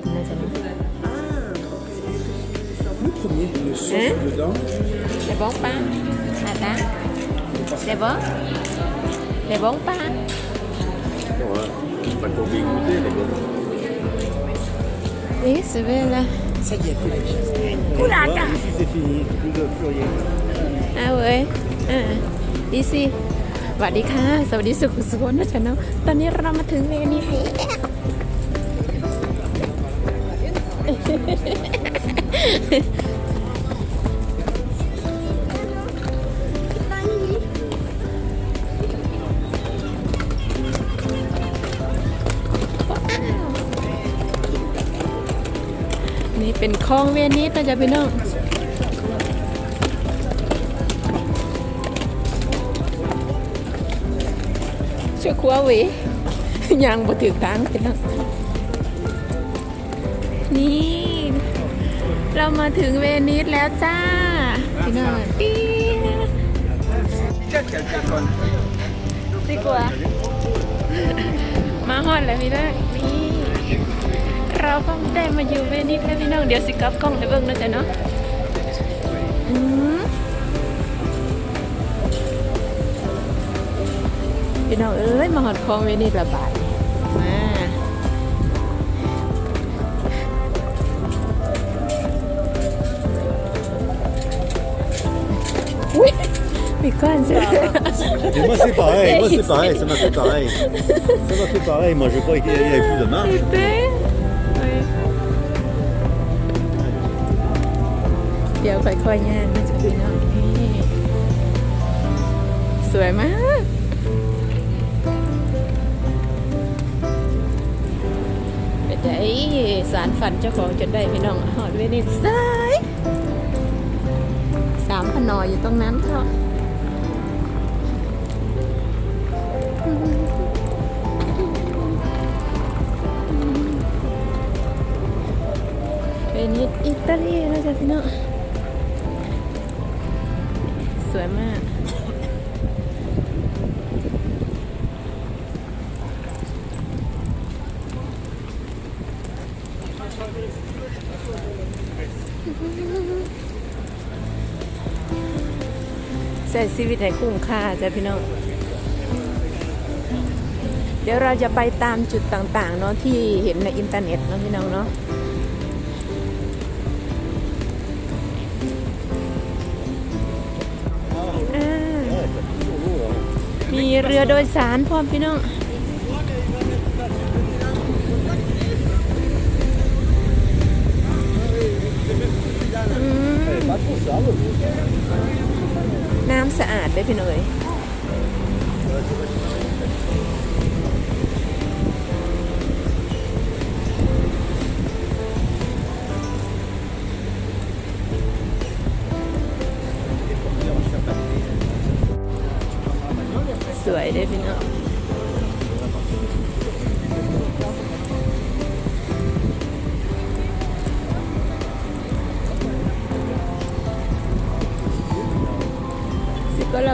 สนามบินนะจ๊ะเนอะ Le premier, le sauce Hein dedans. C'est bon pas Attends. C'est bon C'est bon pas Ouais. Pas qu'on bien goûter, les gars. Oui, c'est vrai là. Ça y est, fini. Coulaca. Ici, c'est fini. Plus de plus rien. Ah ouais. Ah. Ici. สวัสดีค่ะ สวัสดีสุขสุขนะจ๊ะเนาะตอนนี้เรามาถึงเวนิสแล้ว นี่เป็นคลองเวนิสนะจ๊ะพี่น้องชื่อครัวหวียังบ่ถึงทางพี่น้องนี่ เรามาถึงเวนิสแล้วจ้าพี่น้องปี๊ดสิกว่ามาฮอดแล้วพี่น้องนี่เราก็ได้มาอยู่เวนิสแล้วพี่น้องเดี๋ยวสิกลับกล้องให้เบิ่งนะจ๊ะเนาะพี่น้องเอ้ยมาหอดคลองเวนิสระบาด มีก้อนเสือ Et moi, c'est pareil. Moi, c'est pareil. Ça m'a fait pareil. Ça m'a fait pareil. Moi, je veux pas qu'il y ait plus de marge. เต้เดี๋ยวค่อยๆย่างนะจ๊ะพี่น้องนี่สวยมากเป็นไงสารฝันเจ้าของจนได้พี่น้องหอดเวนิสซ้ายสามพนออยู่ตรงนั้นค่ะ เวนิสอิตาลีนะจ๊ะพี่น้องสวยมากใช้ชีวิตให้คุ้มค่าจ้ะพี่น้อง เดี๋ยวเราจะไปตามจุดต่างๆเนาะที่เห็นในอินเทอร์เน็ตเนาะพี่น้องเนาะมีเรือโดยสารพร้อมพี่น้องน้ำสะอาดได้พี่หน่อย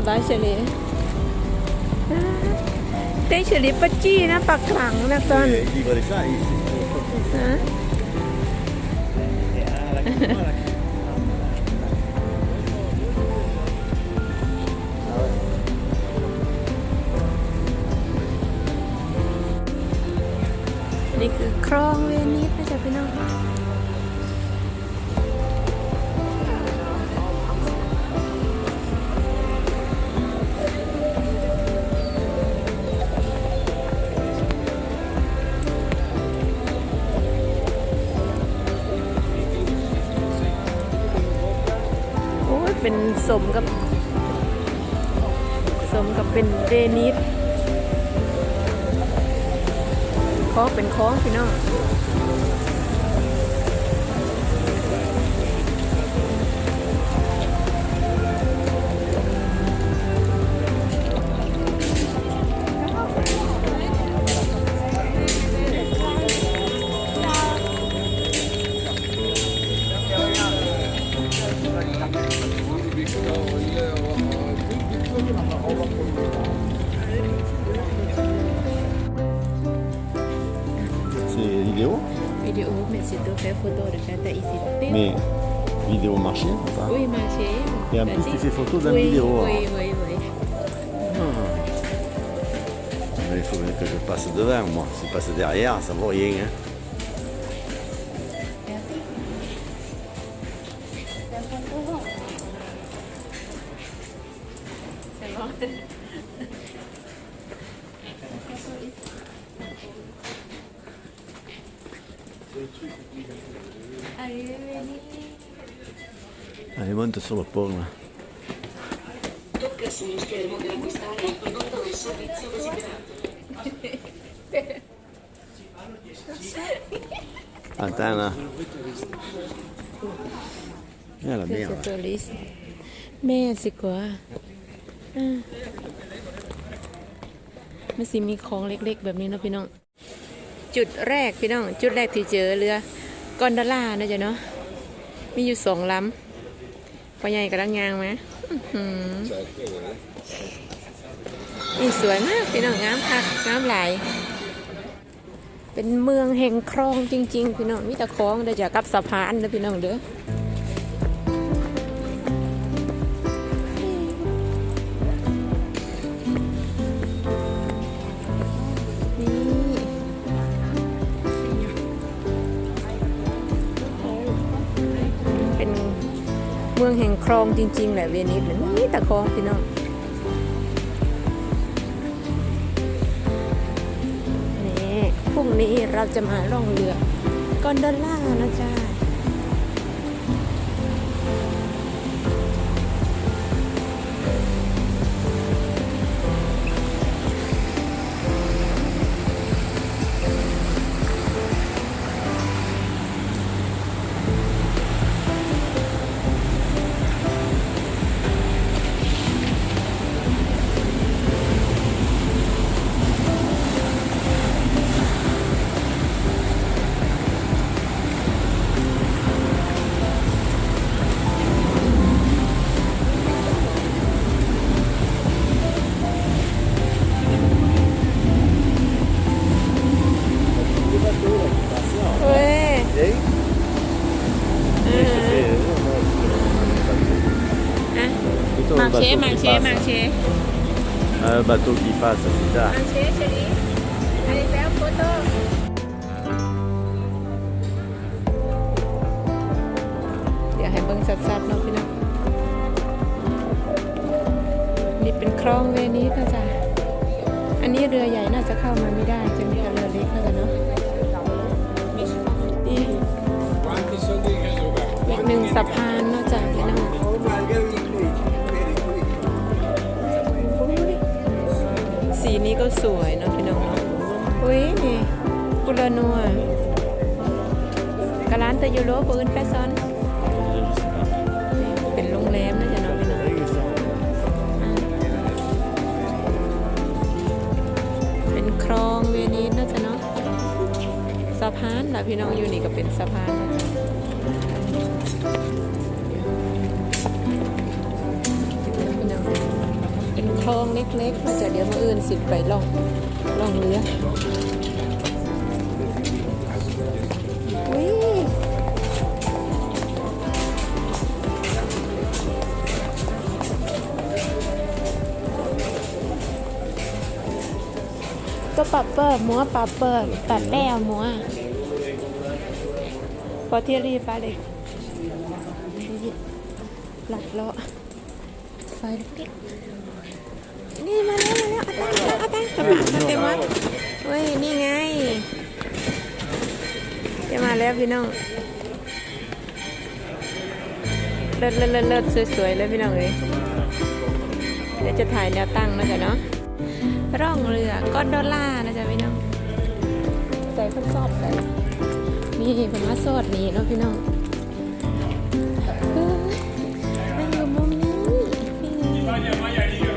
บายเฉลี่ยเต้เฉลี่ยปัจจี้นะปักหลังนะตอน Et livrer ça ici. ฮะนี่คือคลองเวนิสนะจ๊ะพี่น้อง เป็นสมกับ สมกับเป็นเดนิสคล้องเป็นคล้องพี่น้อง Et en plus, tu fais photo de la vidéo. อุ้ย hein. อุ้ยอุ้ย Mais il faut bien que je passe devant, moi. Si je passe derrière, ça vaut rien. Hein. อะไรนี่ Allez, monte sur le pont là. Tocca sullo schermo per acquistare il prodotto del servizio desiderato. Attends là. Ah la คือส merde. ตอริสแม่สิกว่าอ่ามันสิมีของเล็กๆ แบบนี้เนาะพี่น้อง จุดแรกพี่น้อง จุดแรกที่เจอเรือกอนดาล่านะจ๊ะเนาะมีอยู่สองลำพอใหญ่กำลังยางมาอื้อหือ นี่สวยมากพี่น้องงามคักงามหลาย เป็นเมืองแห่งคลองจริง ๆ พี่น้องมีแต่คลองได้จากับสะพานเด้อพี่น้องเด้อ คลองจริง ๆ แหละเวนิสน่ะนี่แต่คลองพี่น้องนี่พรุ่งนี้เราจะมาล่องเรือ กอนโดล่านะจ๊ะ un เช bateau มา qui เช passe. มาเช Un bateau qui passe, c'est ça. มาเชเชลีอันนี้แล้วโฟโต้เดี๋ยวให้เบิ่งสัดๆเนาะพี่น้องนี่เป็นคลองเวนิสนะจ๊ะอันนี้เรือใหญ่น่าจะเข้ามาไม่ได้จะมีแต่เรือเล็กแล้วกันเนาะนี่อีกหนึ่งสะพาน ก็สวยเนาะพี่น้องเนาะอุ้ยนี่กุลานัวกะร้านเตยูโรปืนแปซอนเป็นโรงแรมนะจ๊ะเนาะพี่น้องเป็นคลองเวนิสนะจ๊ะเนาะสะพานล่ะพี่น้องอยู่นี่ก็เป็นสะพานนะ คลองเล็กๆนะจ๊ะเดี๋ยวมื่ออื่นสิไปล่องล่องเรืออุ้ยตัวปับเปิดมัวปับเปิดปัดแป้วมัวพอเที่ยรีไปเลยหลักเลาะไฟเล็กนี่มาแล้วมาแล้ว เต็มวัดเฮ้ย นี่ไงจะมาแล้วพี่น้อง เลิศเลิศเลิศสวยๆเลยพี่น้องเอ้ยเดี๋ยวจะถ่ายแนวตั้งนะจ๊ะเนาะ ร่องเรือก้อนโดล่านะจ๊ะพี่น้อง ใส่ข้นซอดใส่นี่ผมว่าซอดนี่เนาะพี่น้องเฮ้ยมันอยู่มุมนี้นี่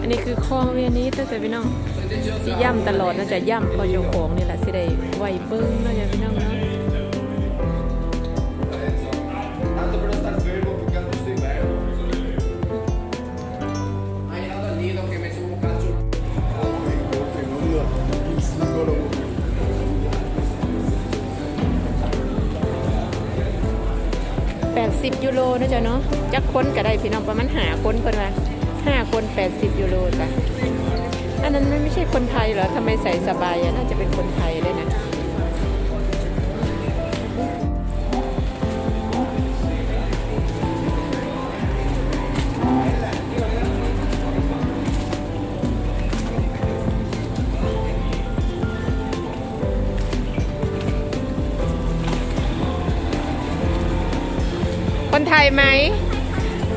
อันนี้คือคลองเวียนิสนะจ๊ะพี่น้องสิย่ำตลอดนะจะย่ำพอเจ้าของนี่แหละสิได้ไหวเบิ้งเนาะจ๊ะพี่น้องเนาะ โรนะจ๊ะเนาะจักคนก็ได้พี่น้องประมาณหาคนเพิ่นว่าห้าคนแปดสิบยูโรจ้ะอันนั้นไม่ใช่คนไทยเหรอทำไมใส่สบายอะน่าจะเป็นคนไทยเลยนะ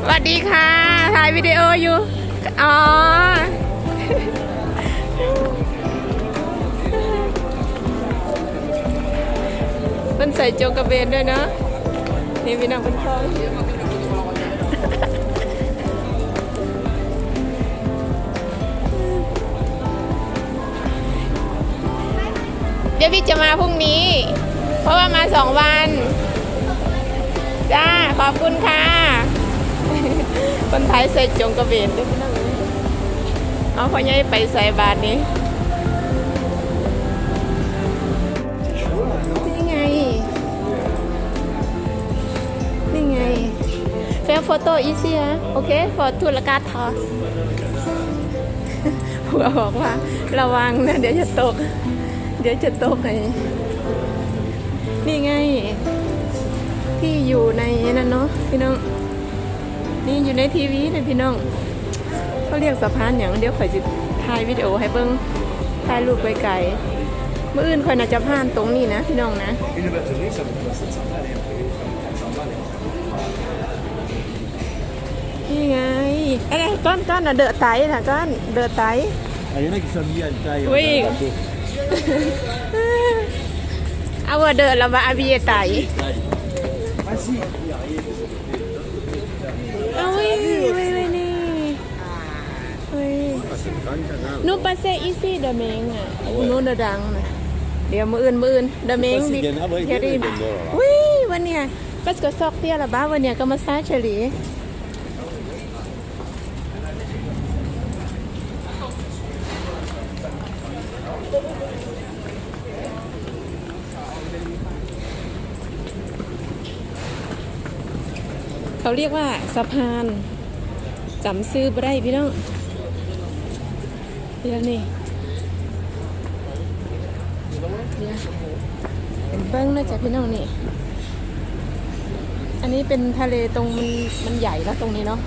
วัสดีค่ะ ถ่ายวิดีโออยู่ อ๋อ มันใส่โจงกระเบนด้วยเนาะนี่พี่น้องเป็นพ้องเดี๋ยวพี่จะมาพรุ่งนี้ เพราะว่ามาสองวัน จ้า ขอบคุณค่ะ คนไทยใส่จงกระเบนด้วยพี่น้องเอ้ยเอาพ่อใหญ่ไปใส่บาทนี้นี่ไง นี่ไงเฟลโฟโต้อีเซียโอเคฟอทุลกาทอผัวบอกว่าระวังนะ เดี๋ยวจะตก เดี๋ยวจะตกไงนี่ไง ที่อยู่ในนั่นเนาะพี่น้อง นี่อยู่ในทีวีนะพี่น้องเขาเรียกสะพานอย่างเดี๋ยวข่อยจะถ่ายวิดีโอให้เบิ้งถ่ายรูปไกลๆเมื่ออื่นข่อยน่าจะผ่านตรงนี้นะพี่น้องนะ Une batterie, ça vous coûte 700 balles et après, 400 balles. นี่ไงไอ้ยก้อนก้อนน่ะเดอะไตน่ะก้อนเดอะไต Ah, il y en a qui sont mis à une taille. Oui. dans le bateau. เอาว่าเดอะละว่าอาบีไต Ah, c'est une grande canal. นูปาเซอีซี่เดอะเมงอะนูเดอะดังนะเดี๋ยวมืออื่นมืออื่นเดอะเมง Pas si ดิ bien. Ah, ouais, เทรี bien, bien, bien, voilà. วิวันเนี้ยปัสก็ซอกเตี้ยละบ้าวันเนี้ยก็มาซาเฉลีเขาเรียกว่าสะพานจำซื้อบ่ได้พี่น้อง เดี๋ยวนี่เดี๋ยวเบิ้งนะจ๊ะพี่น้องนี่ อันนี้เป็นทะเลตรงมันมันใหญ่แล้วตรงนี้เนาะ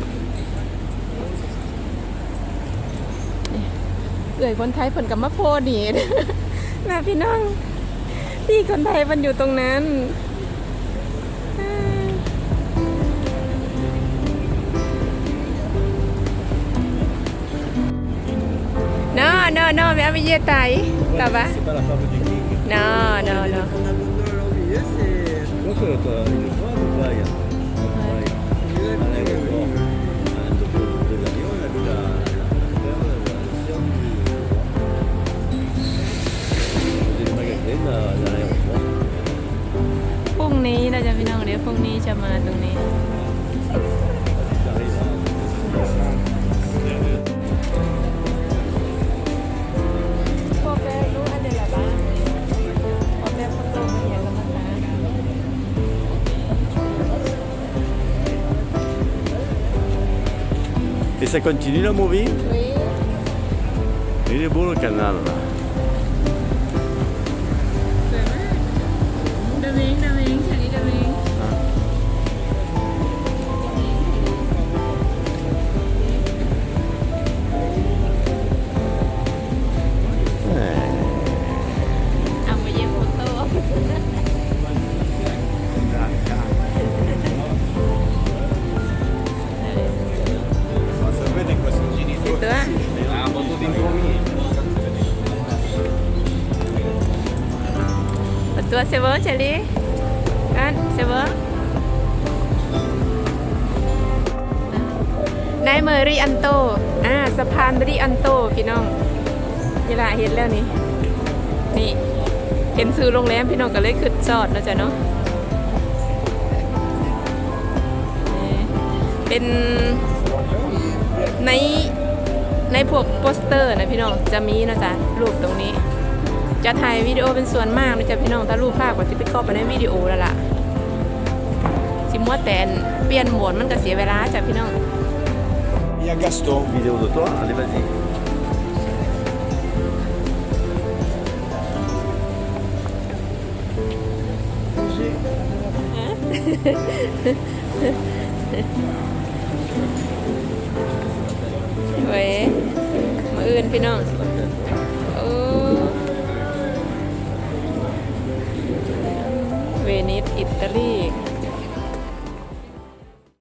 เอื่อยคนไทยเพิ่นกับมะโพดีนะพี่น้องพี่คนไทยมันอยู่ตรงนั้น No, no, no, me ha billeta ahí. Ça va? C'est pas la femme du king. Non, non, non. Je crois que toi, une fois, on va à พรุ่งนี้เราจะพี่น้องเดี๋ยวพรุ่งนี้จะมาตรงนี้ ça continue la movie Oui. Il est beau le canal là. เซเวอร์เชลี่กันเซเวอร์นายเมอริอันโตอ่าสะพานริอันโตพี่น้องนี่ละเห็นแล้วนี่นี่เห็นซื้อโรงแรมพี่น้องก็เลยขึ้นจอดแล้วจ้ะเนาะเป็นในในพวกโปสเตอร์นะพี่น้องจะมีนะจ๊ะรูปตรงนี้ จะถ่ายวิดีโอเป็นส่วนมากนะจ๊ะพี่น้องถ้ารูปภาพก็จะไปเข้าไปในวิดีโอแล้วล่ะสิมัวแต่นเปลี่ยนโหมดมันก็เสียเวลาจ้ะพี่น้อง Il y a Gaston. Vidéo de toi Allez, vas-y. เว้ยมาอื่นพี่น้อง เวนิส อิตาลี